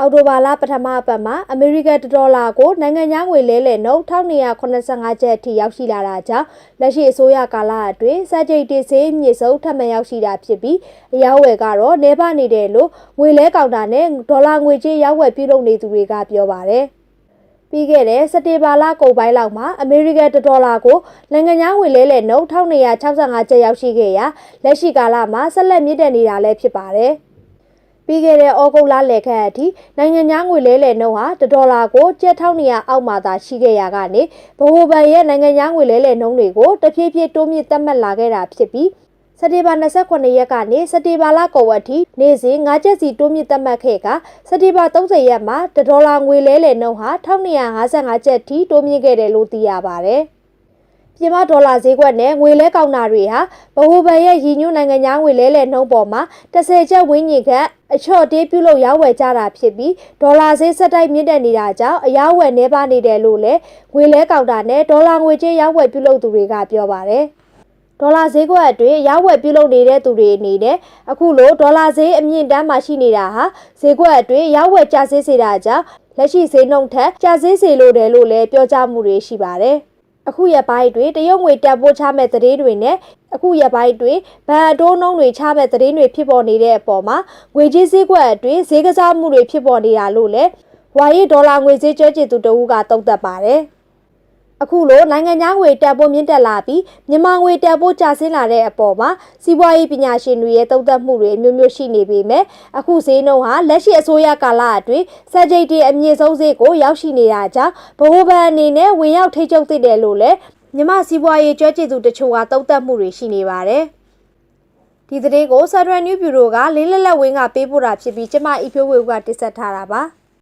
အော်တိုဘာလပထမအပတ်မှာအမေရိကန်ဒေါ်လာကိုနိုင်ငံခြားငွေလဲလှယ်နှုန်း1285ကျပ်အထိရောက်ရှိလာတာကြောင့်လက်ရှိအစိုးရကာလအတွင်းစက်ကြိတ်တစ်စေးမြေဆုံးထပ်မံရောက်ရှိတာဖြစ်ပြီးအယောက်ဝယ်ကတော့နေပါနေတယ်လို့ငွေလဲကောင်တာနဲ့ဒေါ်လာငွေကြေးရောက်ဝယ်ပြုလုပ်နေသူတွေကပြောပါတယ်။ပြီးခဲ့တဲ့စက်တင်ဘာလကုန်ပိုင်းလောက်မှာအမေရိကန်ဒေါ်လာကိုနိုင်ငံခြားငွေလဲလှယ်နှုန်း1265ကျပ်ရောက်ရှိခဲ့ရာလက်ရှိကာလမှာဆက်လက်မြင့်တက်နေတာလည်းဖြစ်ပါတယ်။ ပြီးခဲ့တဲ့ဩဂုတ်လလယ်ခန့်အထိနိုင်ငံခြားငွေလဲလှယ်နှုန်းဟာ1ဒေါ်လာကိုကျပ်1200အောက်မှာသာရှိခဲ့ရကနေဗဟိုဘဏ်ရဲ့နိုင်ငံခြားငွေလဲလှယ်နှုန်းတွေကိုတဖြည်းဖြည်းတိုးမြင့်သတ်မှတ်လာခဲ့တာဖြစ်ပြီးစက်တင်ဘာ29ရက်ကနေစက်တင်ဘာလကုန်အထိနေ့စဉ်9ကျပ်စီတိုးမြင့်သတ်မှတ်ခဲ့ကစက်တင်ဘာ30ရက်မှာ1ဒေါ်လာငွေလဲလှယ်နှုန်းဟာ1255ကျပ်ထိတိုးမြင့်ခဲ့တယ်လို့သိရပါတယ်။ ပြည်မဒေါ်လာဈေးကွက်နဲ့ငွေလဲကောင်တာတွေဟာဗဟိုဘဏ်ရဲ့ရည်ညွှန်းနိုင်ငံခြားငွေလဲလှယ်နှုန်းပေါ်မှာ10ကျပ်ဝန်းကျင်ခန့်အချော့တေးပြုလုပ်ရောင်းဝယ်ကြတာဖြစ်ပြီးဒေါ်လာဈေးဆက်တိုက်မြင့်တက်နေတာကြောင့်အယောက်ဝယ်နှဲပါနေတယ်လို့လည်းငွေလဲကောင်တာနဲ့ဒေါ်လာငွေကြေးရောင်းဝယ်ပြုလုပ်သူတွေကပြောပါတယ်ဒေါ်လာဈေးကွက်အတွင်းရောင်းဝယ်ပြုလုပ်နေတဲ့သူတွေအနေနဲ့အခုလိုဒေါ်လာဈေးအမြင့်တမ်းမှာရှိနေတာဟာဈေးကွက်အတွင်းရောင်းဝယ်ကျဆင်းစေတာကြောင့်လက်ရှိဈေးနှုန်းထက်ကျဆင်းစေလိုတယ်လို့လည်းပြောကြားမှုတွေရှိပါတယ်။ အခုရက်ပိုင်းတွင်တရုတ်ငွေတက်ပို့ချမဲ့သတင်းတွေနဲ့အခုရက်ပိုင်းတွင်ဗန်အတိုးနှုံးတွေချမဲ့သတင်းတွေဖြစ်ပေါ်နေတဲ့အပေါ်မှာငွေကြေးစည်းကွက်အတွင်းဈေးကစားမှုတွေဖြစ်ပေါ်နေတာလို့လည်းဝါရီဒေါ်လာငွေဈေးကျွဲကျင်သူတဦးကသုံးသပ်ပါတယ်။ အခုလိုနိုင်ငံခြားငွေတက်ပို့မြင့်တက်လာပြီးမြန်မာငွေတက်ပို့ကျဆင်းလာတဲ့အပေါ်မှာစီးပွားရေးပညာရှင်တွေရဲ့သုံးသပ်မှုတွေအမျိုးမျိုးရှိနေပေမဲ့အခုဈေးနှုန်းဟာလက်ရှိအစိုးရကာလအတွင်းစက်ကြိတ်တွေအမြင့်ဆုံးဈေးကိုရောက်ရှိနေတာကြောင့်ဗဟိုဘဏ်အနေနဲ့ဝင်ရောက်ထိန်းချုပ်သင့်တယ်လို့လည်းမြန်မာစီးပွားရေးကျွမ်းကျင်သူတချို့ကသုံးသပ်မှုတွေရှိနေပါတယ်။ဒီသတင်းကို Central News Bureau ကလေးလက်လက်ဝင်းကပေးပို့တာဖြစ်ပြီးကျမအီဖြိုးဝေကတင်ဆက်ထားတာပါ။